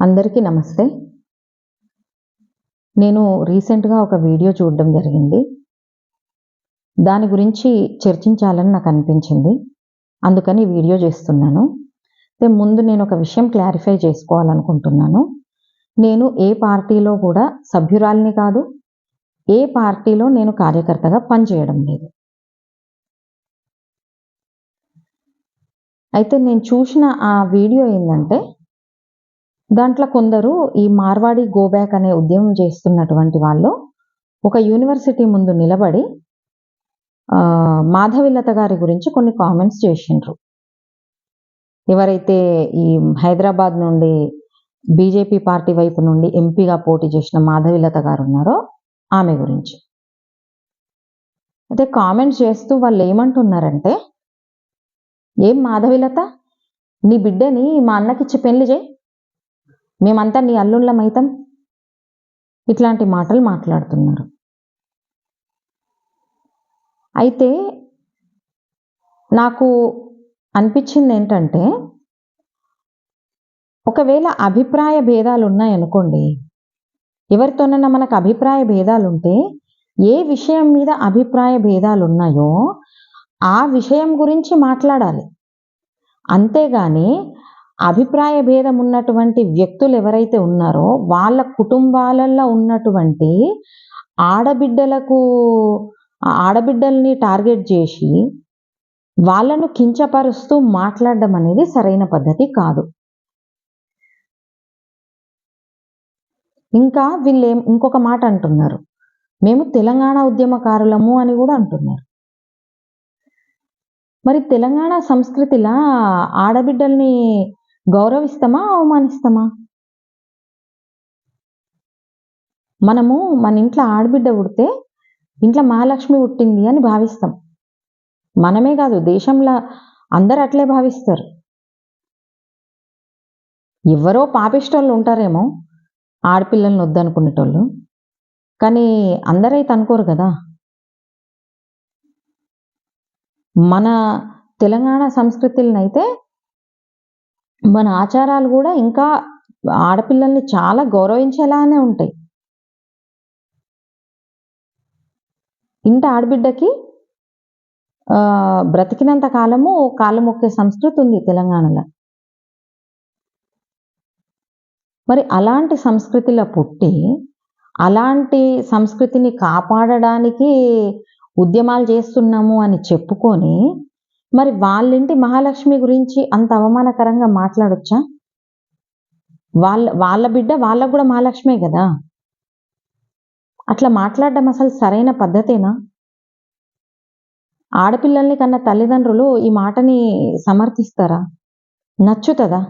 అందరికీ నమస్తే. నేను రీసెంట్గా ఒక వీడియో చూడడం జరిగింది. దాని గురించి చర్చించాలని నాకు అనిపించింది. అందుకని వీడియో చేస్తున్నాను. అయితే ముందు నేను ఒక విషయం క్లారిఫై చేసుకోవాలనుకుంటున్నాను. నేను ఏ పార్టీలో కూడా సభ్యురాలిని కాదు ఏ పార్టీలో నేను కార్యకర్తగా పనిచేయడం లేదు. అయితే నేను చూసిన ఆ వీడియో ఏంటంటే దాంట్లో కొందరు ఈ మార్వాడి గోబ్యాక్ అనే ఉద్యమం చేస్తున్నటువంటి వాళ్ళు ఒక యూనివర్సిటీ ముందు నిలబడి మాధవిలత గారి గురించి కొన్ని కామెంట్స్ చేసిండ్రు. ఎవరైతే ఈ హైదరాబాద్ నుండి బీజేపీ పార్టీ వైపు నుండి ఎంపీగా పోటీ చేసిన మాధవిలత గారు ఉన్నారో ఆమె గురించి. అయితే కామెంట్స్ చేస్తూ వాళ్ళు ఏమంటున్నారంటే ఏం మాధవిలత? నీ బిడ్డని మా అన్నకిచ్చి పెళ్ళి చేయి. మేమంతా నీ అల్లుళ్ళ మైతం ఇట్లాంటి మాటలు మాట్లాడుతున్నారు. అయితే నాకు అనిపించింది ఏంటంటే ఒకవేళ అభిప్రాయ భేదాలు ఉన్నాయనుకోండి ఎవరితోనైనా మనకు అభిప్రాయ భేదాలు ఉంటే ఏ విషయం మీద అభిప్రాయ భేదాలు ఉన్నాయో ఆ విషయం గురించి మాట్లాడాలి. అంతేగాని అభిప్రాయ భేదం ఉన్నటువంటి వ్యక్తులు ఎవరైతే ఉన్నారో వాళ్ళ కుటుంబాలలో ఉన్నటువంటి ఆడబిడ్డలకు ఆడబిడ్డల్ని టార్గెట్ చేసి వాళ్ళను కించపరుస్తూ మాట్లాడడం అనేది సరైన పద్ధతి కాదు. ఇంకా వీళ్ళే ఇంకొక మాట అంటున్నారు. మేము తెలంగాణ ఉద్యమకారులము అని కూడా అంటున్నారు. మరి తెలంగాణ సంస్కృతిలా ఆడబిడ్డల్ని గౌరవిస్తామా అవమానిస్తామా? మనము మన ఇంట్లో ఆడబిడ్డ పుడితే ఇంట్లో మహాలక్ష్మి పుట్టింది అని భావిస్తాం. మనమే కాదు దేశంలో అందరు అట్లే భావిస్తారు. ఎవరో పాపిష్టోళ్ళు ఉంటారేమో ఆడపిల్లల్ని వద్దనుకునేటోళ్ళు. కానీ అందరైతే అనుకోరు కదా. మన తెలంగాణ సంస్కృతులను అయితే మన ఆచారాలు కూడా ఇంకా ఆడపిల్లల్ని చాలా గౌరవించేలానే ఉంటాయి. ఇంట ఆడబిడ్డకి బ్రతికినంత కాలము కాలు మొక్కే సంస్కృతి ఉంది తెలంగాణలో. మరి అలాంటి సంస్కృతిలో పుట్టి అలాంటి సంస్కృతిని కాపాడడానికి ఉద్యమాలు చేస్తున్నాము అని చెప్పుకొని మరి వాళ్ళింటి మహాలక్ష్మి గురించి అంత అవమానకరంగా మాట్లాడొచ్చా? వాళ్ళ వాళ్ళ బిడ్డ వాళ్ళకు కూడా మహాలక్ష్మే కదా? అట్లా మాట్లాడడం అసలు సరైన పద్ధతేనా? ఆడపిల్లల్ని కన్న తల్లిదండ్రులు ఈ మాటని సమర్థిస్తారా? నచ్చుతుందా?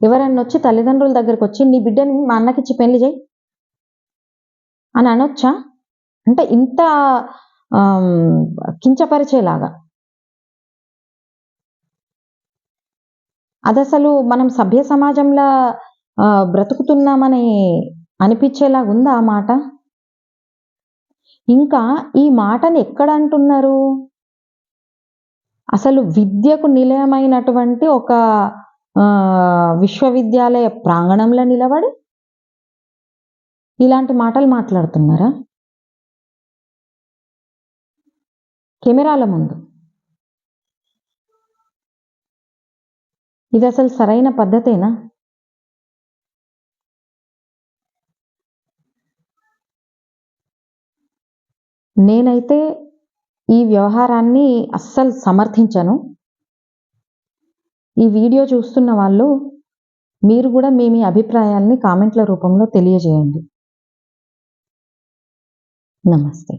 ఎవరన్నా వచ్చి తల్లిదండ్రుల దగ్గరికి వచ్చి నీ బిడ్డని మా అన్నకిచ్చి పెళ్ళి చేయి అని అనొచ్చా? అంటే ఇంత కించపరిచేలాగా. అది అసలు మనం సభ్య సమాజంలో బ్రతుకుతున్నామని అనిపించేలాగా ఉందా ఆ మాట? ఇంకా ఈ మాటని ఎక్కడ అంటున్నారు అసలు విద్యకు నిలయమైనటువంటి ఒక విశ్వవిద్యాలయ ప్రాంగణంలో నిలబడి ఇలాంటి మాటలు మాట్లాడుతున్నారా? కెమెరాల ముందు. ఇది అసలు సరైన పద్ధతేనా? నేనైతే ఈ వ్యవహారాన్ని అస్సలు సమర్థించను. ఈ వీడియో చూస్తున్న వాళ్ళు మీరు కూడా మీ మీ అభిప్రాయాల్ని కామెంట్ల రూపంలో తెలియజేయండి. నమస్తే.